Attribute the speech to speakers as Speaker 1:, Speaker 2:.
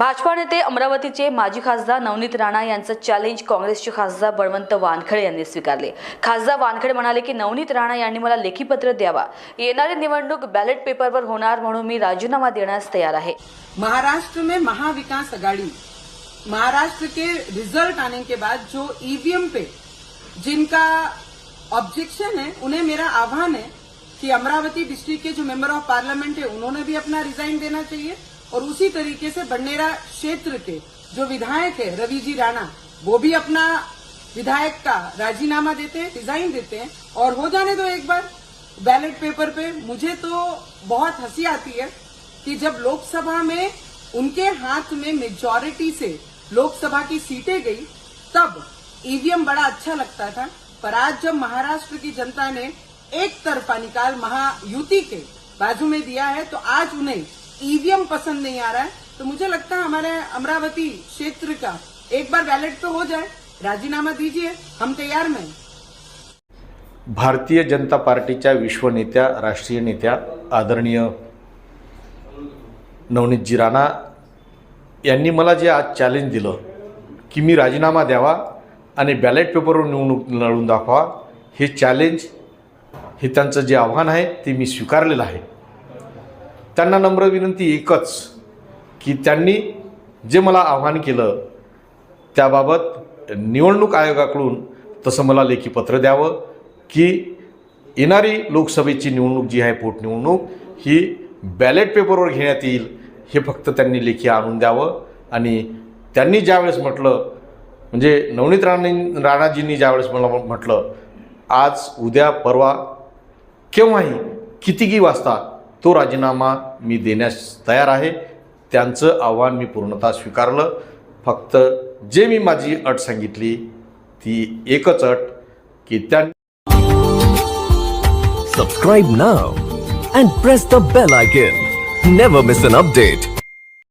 Speaker 1: भाजपा नेते अमरावतीचे माजी खासदार नवनीत राणा यांचं चॅलेंज काँग्रेसचे खासदार बळवंत वानखडे यांनी स्वीकारले. खासदार वानखडे म्हणाले की नवनीत राणा यांनी मला लेखीपत्र द्यावा. येणारी निवडणूक बॅलेट पेपरवर होणार म्हणून मी राजीनामा देण्यास तयार आहे.
Speaker 2: महाराष्ट्र में महाविकास आघाडी महाराष्ट्र के रिजल्ट आने के बाद जो ईवीएम पे जिनका ऑब्जेक्शन है उन्हें मेरा आह्वान है कि अमरावती डिस्ट्रिक्ट के जो मेंबर ऑफ पार्लियामेंट है उन्होंने भी अपना रिजाइन देना चाहिए। और उसी तरीके से बंडेरा क्षेत्र के जो विधायक है, रवि जी राणा, वो भी अपना विधायक का राजीनामा देते हैं रिजाइन देते हैं। और हो जाने दो एक बार बैलेट पेपर पे मुझे तो बहुत हँसी आती है कि जब लोकसभा में उनके हाथ में मेजॉरिटी से लोकसभा की सीटें गई, तब ईवीएम बड़ा अच्छा लगता था। पर आज जब महाराष्ट्र की जनता ने एक तरफा निकाल महायुति के बाजू में दिया है तो आज उन्हें ईवीएम पसंद नहीं आ रहा है तो मुझे लगता है हमारे अमरावती क्षेत्र का एक बार बैलेट तो हो जाए। राजीनामा दीजिए हम तैयार में
Speaker 3: भारतीय जनता पार्टीच्या विश्वनेत्या राष्ट्रीय नेत्या आदरणीय नवनीतजी राणा यांनी मला जे आज चॅलेंज दिलं की मी राजीनामा द्यावा आणि बॅलेट पेपरवर निवडणूक लढून दाखवा हे चॅलेंज हे त्यांचं जे आव्हान आहे ते मी स्वीकारलेलं आहे. त्यांना नम्र विनंती एकच की त्यांनी जे मला आव्हान केलं त्याबाबत निवडणूक आयोगाकडून तसं मला लेखी पत्र द्यावं की येणारी लोकसभेची निवडणूक जी आहे पोटनिवडणूक ही बॅलेट पेपरवर घेण्यात येईल हे फक्त त्यांनी लेखी आणून द्यावं. आणि त्यांनी ज्यावेळेस म्हटलं म्हणजे नवनीत राणे राणाजींनी ज्यावेळेस मला म्हटलं आज उद्या परवा केव्हाही कितीही वाजता तो राजीनामा मी देण्यास तयार आहे. त्यांचं आव्हान मी पूर्णतः स्वीकारलं. फक्त जे मी माझी अट सांगितली ती एकच अट की त्या
Speaker 4: Subscribe now and press the bell icon. Never miss an update